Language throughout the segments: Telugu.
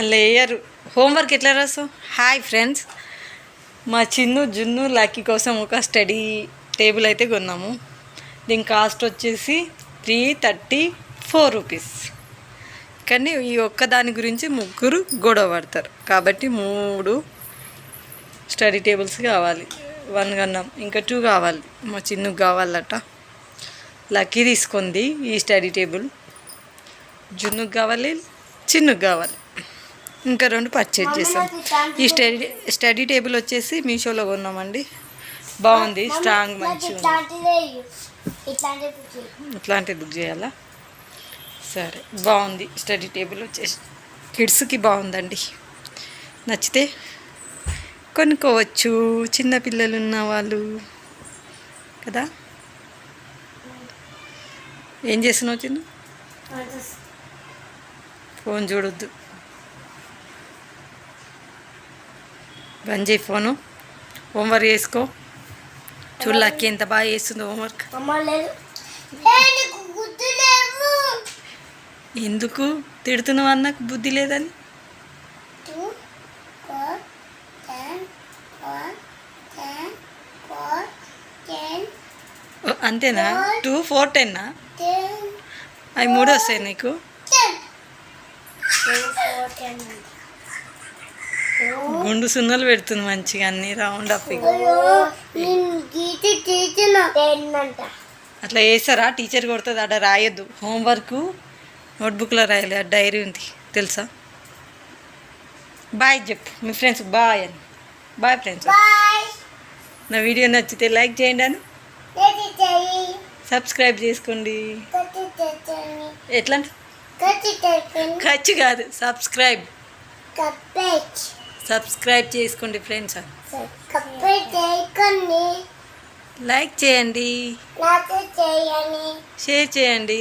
లేయరు. హోంవర్క్ ఎట్లా రాసు హాయ్ ఫ్రెండ్స్ మా చిన్ను జున్ను లక్కీ కోసం ఒక స్టడీ టేబుల్ అయితే కొన్నాము. దీని కాస్ట్ వచ్చేసి త్రీ థర్టీ ఫోర్ రూపీస్ కానీ ఈ ఒక్క దాని గురించి ముగ్గురు గొడవ పడతారు. కాబట్టి మూడు స్టడీ టేబుల్స్ కావాలి. వన్ కన్నాం. ఇంకా టూ కావాలి. మా చిన్నుకు కావాలట. లక్కీ తీసుకుంది ఈ స్టడీ టేబుల్. జున్నుకు కావాలి చిన్నుకు కావాలి. ఇంకా రెండు పర్చేజ్ చేసాం ఈ స్టడీ స్టడీ టేబుల్ వచ్చేసి మీషోలో కొన్నామండి. బాగుంది స్ట్రాంగ్ ఇట్లాంటిదే ఇట్లాంటి ఇట్లాంటిది బుక్ చేయాలా? సరే బాగుంది స్టడీ టేబుల్ వచ్చేసి కిడ్స్కి బాగుందండి. నచ్చితే కొనుక్కోవచ్చు చిన్న పిల్లలు ఉన్న వాళ్ళు. కదా? ఏం చేస్తున్నావు చిన్న? ఫోన్ చూడొద్దు. బంద్ చేయి ఫోను. హోంవర్క్ చేసుకో. చూడలాకి ఎంత బాగా చేస్తుందో హోంవర్క్. ఎందుకు? తిడుతున్నావు అన్నకు బుద్ధి లేదని. అంతేనా? టూ ఫోర్ టెన్నా టెన్ అవి మూడు వస్తాయి నీకు. గుండు సున్నలు పెడుతుంది మంచిగా అన్ని రౌండ్ అప్ అట్లా వేస్తారా టీచర్ కొడుతుంది అక్కడ రాయొద్దు. హోంవర్క్ నోట్బుక్లో రాయాలి ఆ డైరీ ఉంది తెలుసా? బాయ్ చెప్పు. మీ ఫ్రెండ్స్ బాయ్ అని. బాయ్ ఫ్రెండ్స్ నా వీడియో నచ్చితే లైక్ చేయండి అని. సబ్స్క్రైబ్ చేసుకోండి. ఎట్లా ఖర్చు కాదు సబ్స్క్రైబ్ సబ్స్క్రైబ్ చేసుకోండి ఫ్రెండ్స్. లైక్ చేయండి. షేర్ చేయండి.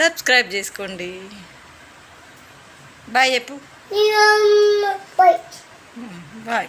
సబ్స్క్రైబ్ చేసుకోండి. బాయ్ చెప్పు. బాయ్.